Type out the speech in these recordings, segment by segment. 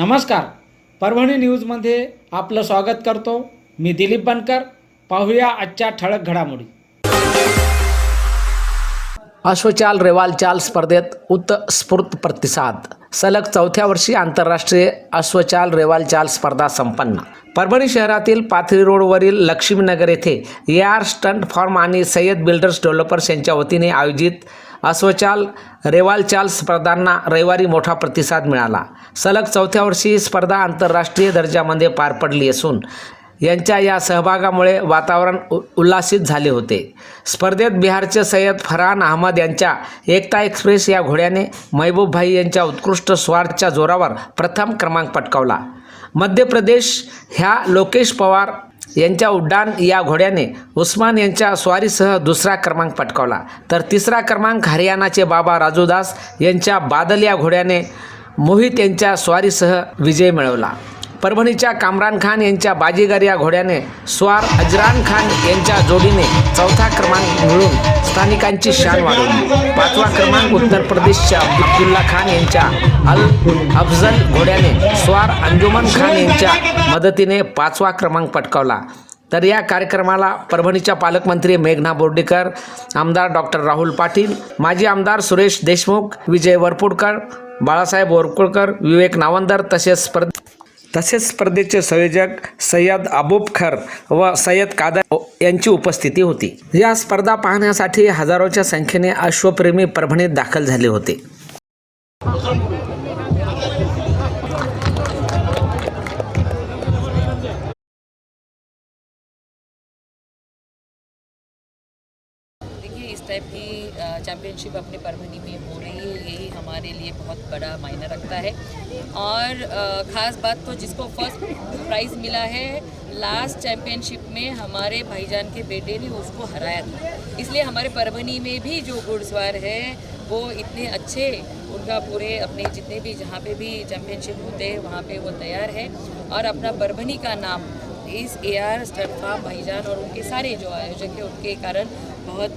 नमस्कार. परभणी न्यूजमध्ये आपलं स्वागत करतो. मी दिलीप बनकर. पाहूया आजच्या ठळक घडामोडी. अश्वचाल रेवाल चाल स्पर्धेत उत्स्फूर्त प्रतिसाद. सलग चौथ्या वर्षी आंतरराष्ट्रीय अश्वचाल रेवाल चाल स्पर्धा संपन्न. परभणी शहरातील पाथरी रोडवरील लक्ष्मीनगर येथे ए आर स्टंट फॉर्म आणि सय्यद बिल्डर्स डेव्हलपर्स यांच्या वतीने आयोजित अश्वचाल रेवालचाल स्पर्धांना रविवारी मोठा प्रतिसाद मिळाला. सलग चौथ्या वर्षी ही स्पर्धा आंतरराष्ट्रीय दर्जामध्ये पार पडली असून यांच्या या सहभागामुळे वातावरण उ उल्हासित झाले होते. स्पर्धेत बिहारचे सय्यद फरहान अहमद यांच्या एकता एक्सप्रेस या घोड्याने महबूबभाई यांच्या उत्कृष्ट स्वारच्या जोरावर प्रथम क्रमांक पटकावला. मध्य प्रदेश ह्या लोकेश पवार यांच्या उड्डाण या घोड्याने उस्मान यांच्या स्वारीसह दुसरा क्रमांक पटकावला. तर तिसरा क्रमांक हरियाणाचे बाबा राजूदास यांच्या बादल या घोड्याने मोहित यांच्या स्वारीसह विजय मिळवला. परभणीच्या कामरान खान यांच्या बाजीगर या घोड्याने स्वार अजरान खान यांच्या जोडीने चौथा क्रमांक मिळून स्थानिकांची शान वाढवली. पाचवा क्रमांक उत्तर प्रदेशच्या अब्दुल्ला खान यांच्या अल अफजल घोड्याने स्वार अंजुमन खान यांच्या मदतीने पाचवा क्रमांक पटकावला. तर या कार्यक्रमाला परभणीच्या पालकमंत्री मेघना बोर्डीकर आमदार डॉक्टर राहुल पाटील माजी आमदार सुरेश देशमुख विजय वरपुडकर बाळासाहेब वरपुडकर विवेक नावंदर तसेच स्पर्धा तसेच स्पर्धेचे संयोजक सय्यद अबूबखर व सय्यद कादर यांची उपस्थिती होती. या स्पर्धा पाहण्यासाठी हजारोच्या संख्येने अश्वप्रेमी परभणीत दाखल झाले होते. देखिए इस टाइप की चैम्पियनशिप अपने परभणी में हो रही है। हमारे लिए बहुत बड़ा मायने रखता है। और खास बात तो जिसको फ़र्स्ट प्राइज़ मिला है लास्ट चैम्पियनशिप में हमारे भाईजान के बेटे ने उसको हराया था। इसलिए हमारे परभनी में भी जो घुड़सवार है, वो इतने अच्छे, उनका पूरे अपने जितने भी जहाँ पे भी चैम्पियनशिप होते हैं, वहाँ पे वो तैयार है। और अपना परभनी का नाम इस ए आर फार्म भाईजान और उनके सारे जो आयोजक हैं, उनके कारण बहुत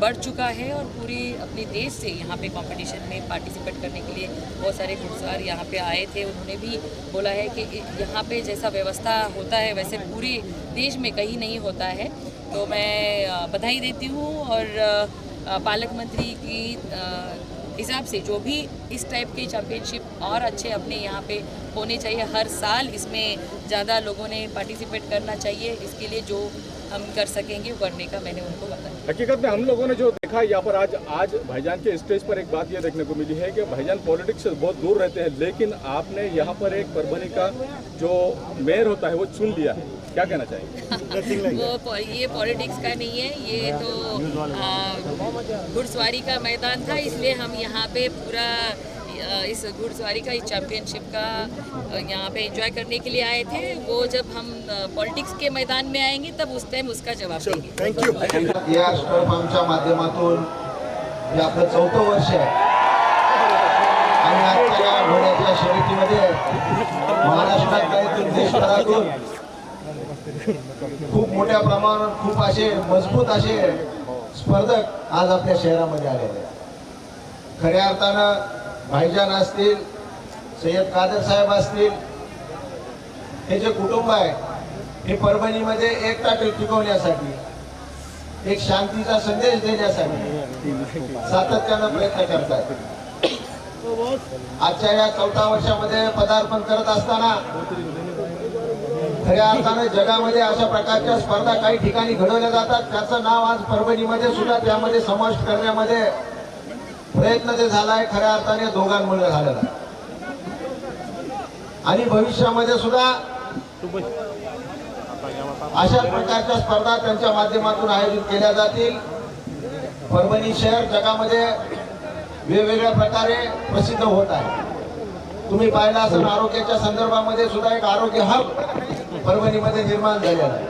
बढ़ चुका है और पूरे अपने देश से यहाँ पे कंपटीशन में पार्टिसिपेट करने के लिए बहुत सारे घुड़सवार यहाँ पे आए थे। उन्होंने भी बोला है कि यहाँ पे जैसा व्यवस्था होता है, वैसे पूरे देश में कहीं नहीं होता है। तो मैं बधाई देती हूँ और पालक मंत्री की हिसाब से जो भी इस टाइप के चैम्पियनशिप और अच्छे अपने यहाँ पे होने चाहिए, हर साल इसमें ज़्यादा लोगों ने पार्टिसिपेट करना चाहिए। इसके लिए जो हम कर सकेंगे करने का मैंने उनको बताया। हकीकत में हम लोगों ने जो देखा यहाँ पर आज आज भाईजान के स्टेज पर एक बात ये देखने को मिली है कि भाईजान पॉलिटिक्स से बहुत दूर रहते हैं, लेकिन आपने यहाँ पर एक परभणी का जो मेयर होता है, वो चुन लिया है। क्या कहना चाहेंगे? वो ये पॉलिटिक्स का नहीं है ये तो घुड़सवारी का मैदान था इसलिए हम यहाँ पे पूरा इस घुड़सवारी का इस चैम्पियनशिप का यहाँ पे एंजॉय करने के लिए आए थे। वो जब हम पॉलिटिक्स के मैदान में आएंगे तब उस टाइम उसका जवाब देंगे। या स्टॉलपामच्या माध्यमातून हे आपलं चौथं वर्ष आहे. आणि आजच्या या घोड्याच्या शर्यतीमध्ये महाराष्ट्रात काय तर देशभरातून खूप मोठ्या प्रमाणात खूप असे मजबूत असे स्पर्धक आज आपल्या शहरामध्ये आलेले आहेत. खऱ्या अर्थानं भाईजान असतील सय्यद कादर साहेब असतील हे जे कुटुंब आहे हे परभणीमध्ये एकता टिकवण्यासाठी एक शांतीचा संदेश देण्यासाठी सातत्यानं प्रयत्न करतात आजच्या या चौथा वर्षामध्ये पदार्पण करत असताना खऱ्या अर्थानं जगामध्ये अशा प्रकारच्या स्पर्धा काही ठिकाणी घडवल्या जातात. त्याचं नाव आज परभणीमध्ये सुद्धा त्यामध्ये समाविष्ट करण्यामध्ये प्रयत्न जे झाला आहे खऱ्या अर्थाने दोघांमुळे झालेला आणि भविष्यामध्ये सुद्धा अशा प्रकारच्या स्पर्धा त्यांच्या माध्यमातून आयोजित केल्या जातील. परभणी शहर जगामध्ये वेगवेगळ्या प्रकारे प्रसिद्ध होत आहे. तुम्ही पाहिलं असेल आरोग्याच्या संदर्भामध्ये सुद्धा एक आरोग्य हब परभणीमध्ये निर्माण झाले आहे.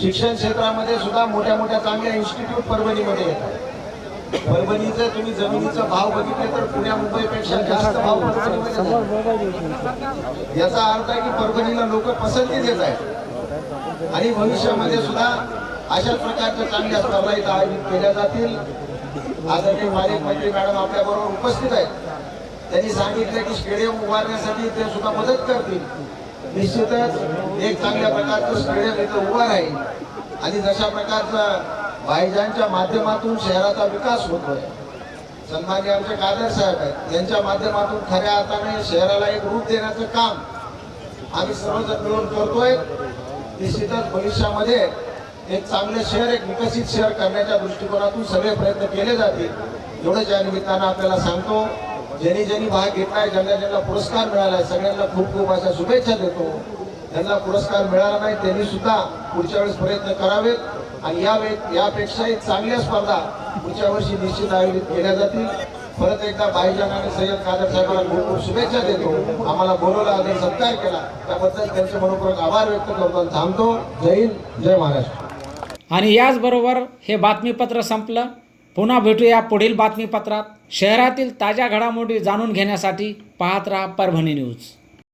शिक्षण क्षेत्रामध्ये सुद्धा मोठ्या मोठ्या चांगल्या इन्स्टिट्यूट परभणीमध्ये येतात. परभणीचं तुम्ही जमिनीचा भाव बघितले तर पुण्या मुंबईपेक्षा जास्त भाव परभणीमध्ये याचा अर्थ आहे की परभणीला लोक पसंती देत आहेत. आणि भविष्यामध्ये सुद्धा अशाच प्रकारच्या चांगल्या स्पर्धा इथं आयोजित केल्या जातील. आदरणीय पालकमंत्री मॅडम आपल्या बरोबर उपस्थित आहेत. त्यांनी सांगितलं की स्टेडियम उभारण्यासाठी ते सुद्धा मदत करतील. निश्चितच एक चांगल्या प्रकारचं स्टेडियम इथं उभं राहील. आणि जशा प्रकारचं भाईजानच्या माध्यमातून शहराचा विकास होतोय. सन्मान्य आमचे कादर साहेब आहेत. यांच्या माध्यमातून खऱ्या अर्थाने शहराला एक रूप देण्याचं काम आम्ही सर्वजण मिळून करतोय. निश्चितच भविष्यामध्ये एक चांगलं शहर एक विकसित शहर करण्याच्या दृष्टिकोनातून सगळे प्रयत्न केले जातील. एवढंच या निमित्तानं आपल्याला सांगतो ज्यांनी ज्यांनी भाग घेतलाय ज्यांना ज्यांना पुरस्कार मिळालाय सगळ्यांना खूप खूप अशा शुभेच्छा देतो. त्यांना पुरस्कार मिळाला नाही त्यांनी सुद्धा पुढच्या वेळेस प्रयत्न करावेत. आणि यावे यापेक्षाही चांगल्या स्पर्धा पुढच्या वर्षी निश्चित आयोजित केल्या जातील. परत एकदा भाईजान आणि सय्यद कादर साहेबांना खूप खूप शुभेच्छा देतो. आम्हाला बोलवला आणि सत्कार केला. त्याबद्दल त्यांचे मनपूर्वक आभार व्यक्त करतो आणि थांबतो. जय हिंद जय महाराष्ट्र. आणि याचबरोबर हे बातमीपत्र संपलं. पुन्हा भेटूया पुढील बातमीपत्रात. शहरातील ताज्या घडामोडी जाणून घेण्यासाठी पाहत राहा परभणी न्यूज.